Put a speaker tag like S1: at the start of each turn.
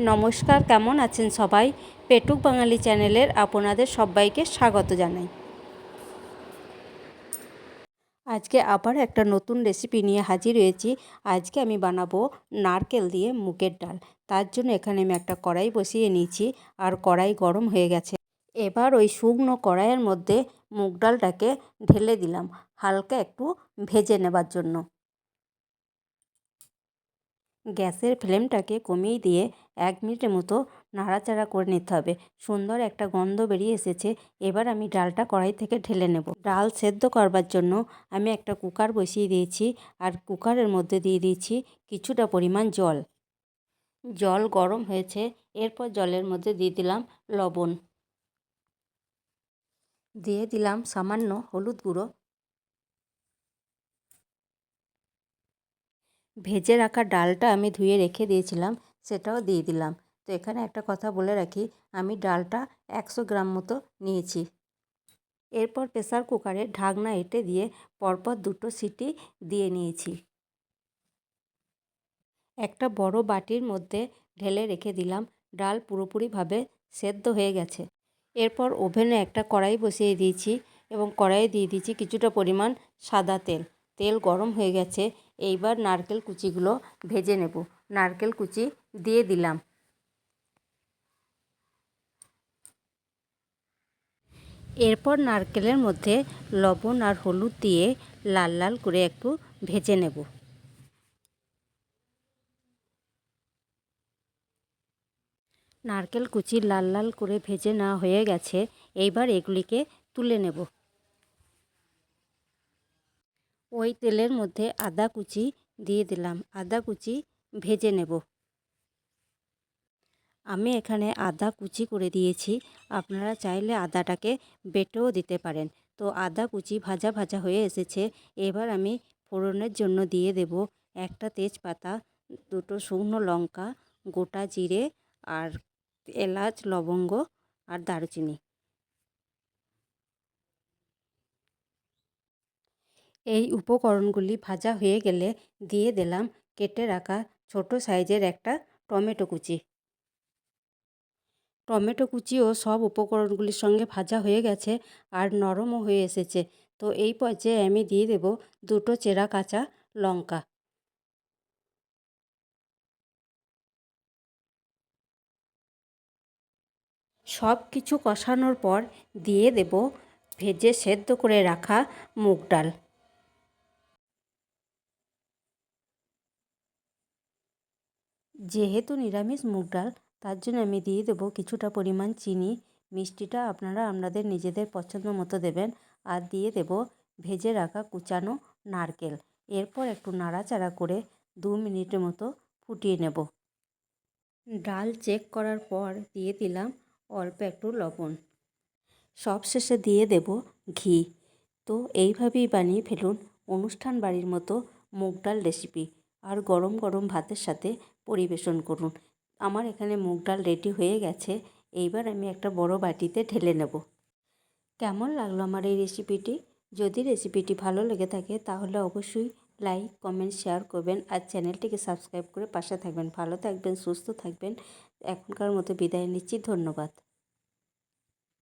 S1: নমস্কার, কেমন আছেন সবাই? পেটুক বাঙালি চ্যানেলের আপনাদের সবাইকে স্বাগত জানাই। আজকে আবার একটা নতুন রেসিপি নিয়ে হাজির হয়েছি। আজকে আমি বানাবো নারকেল দিয়ে মুগের ডাল। তার জন্য এখানে আমি একটা কড়াই বসিয়ে নিয়েছি আর কড়াই গরম হয়ে গেছে। এবার ওই শুকনো কড়াইয়ের মধ্যে মুগ ডালটাকে ঢেলে দিলাম, হালকা একটু ভেজে নেবার জন্য। গ্যাসের ফ্লেমটাকে কমিয়ে দিয়ে এক মিনিটের মতো নাড়াচাড়া করে নিতে হবে। সুন্দর একটা গন্ধ বেরিয়ে এসেছে। এবার আমি ডালটা কড়াই থেকে ঢেলে নেব। ডাল সেদ্ধ করবার জন্য আমি একটা কুকার বসিয়ে দিয়েছি আর কুকারের মধ্যে দিয়ে দিয়েছি কিছুটা পরিমাণ জল। জল গরম হয়েছে। এরপর জলের মধ্যে দিয়ে দিলাম লবণ। দিয়ে দিলাম সামান্য হলুদ গুঁড়ো। ভেজে রাখা ডালটা আমি ধুয়ে রেখে দিয়েছিলাম, সেটাও দিয়ে দিলাম। তো এখানে একটা কথা বলে রাখি, আমি ডালটা একশো গ্রাম মতো নিয়েছি। এরপর প্রেসার কুকারে ঢাকনা এঁটে দিয়ে পরপর দুটো সিটি দিয়ে নিয়েছি। একটা বড় বাটির মধ্যে ঢেলে রেখে দিলাম, ডাল পুরোপুরিভাবে সেদ্ধ হয়ে গেছে। এরপর ওভেনে একটা কড়াই বসিয়ে দিয়েছি এবং কড়াইয়ে দিয়ে দিয়েছি কিছুটা পরিমাণ সাদা তেল। তেল গরম হয়ে গেছে এইবার নারকেল কুচিগুলো ভেজে নেব। নারকেল কুচি দিয়ে দিলাম। এরপর নারকেলের মধ্যে লবণ আর হলুদ দিয়ে লাল লাল করে একটু ভেজে নেব। নারকেল কুচি লাল লাল করে ভেজে নেওয়া হয়ে গেছে, এইবার এগুলিকে তুলে নেব। ওই তেলের মধ্যে আদা কুচি দিয়ে দিলাম। আদা কুচি ভেজে নেব। আমি এখানে আদা কুচি করে দিয়েছি। আপনারা চাইলে আদাটাকে বেটেও দিতে পারেন। তো আদা কুচি ভাজা ভাজা হয়ে এসেছে। এবার আমি ফোড়নের জন্য দিয়ে দেব একটা তেজপাতা, দুটো শুকনো লঙ্কা, গোটা জিরে আর এলাচ, লবঙ্গ আর দারুচিনি। এই উপকরণগুলি ভাজা হয়ে গেলে দিয়ে দিলাম কেটে রাখা ছোট সাইজের একটা টমেটো কুচি। টমেটো কুচিও সব উপকরণগুলির সঙ্গে ভাজা হয়ে গেছে আর নরমও হয়ে এসেছে। তো এই পর্যায়ে আমি দিয়ে দেব দুটো চেরা কাঁচা লঙ্কা। সব কিছু কষানোর পর দিয়ে দেব ভেজে সেদ্ধ করে রাখা মুগ ডাল। যেহেতু নিরামিষ মুগ ডাল, তার জন্য আমি দিয়ে দেবো কিছুটা পরিমাণ চিনি। মিষ্টিটা আপনারা আপনাদের নিজেদের পছন্দ মতো দেবেন। আর দিয়ে দেব ভেজে রাখা কুচানো নারকেল। এরপর একটু নাড়াচাড়া করে দু মিনিটের মতো ফুটিয়ে নেব। ডাল চেক করার পর দিয়ে দিলাম অল্প একটু লবণ। সবশেষে দিয়ে দেব ঘি। তো এইভাবেই বানিয়ে ফেলুন অনুষ্ঠান বাড়ির মতো মুগ ডাল রেসিপি আর গরম গরম ভাতের সাথে পরিবেশন করুন। আমার এখানে মুগ ডাল রেডি হয়ে গেছে। এইবার আমি একটা বড় বাটিতে ঢেলে নেব। কেমন লাগল আমার এই রেসিপিটি যদি রেসিপিটি ভালো লেগে থাকে, তাহলে অবশ্যই লাইক কমেন্ট শেয়ার করবেন আর চ্যানেলটিকে সাবস্ক্রাইব করে পাশে থাকবেন। ভালো থাকবেন, সুস্থ থাকবেন। এখনকার মতো বিদায় নিচ্ছি। ধন্যবাদ।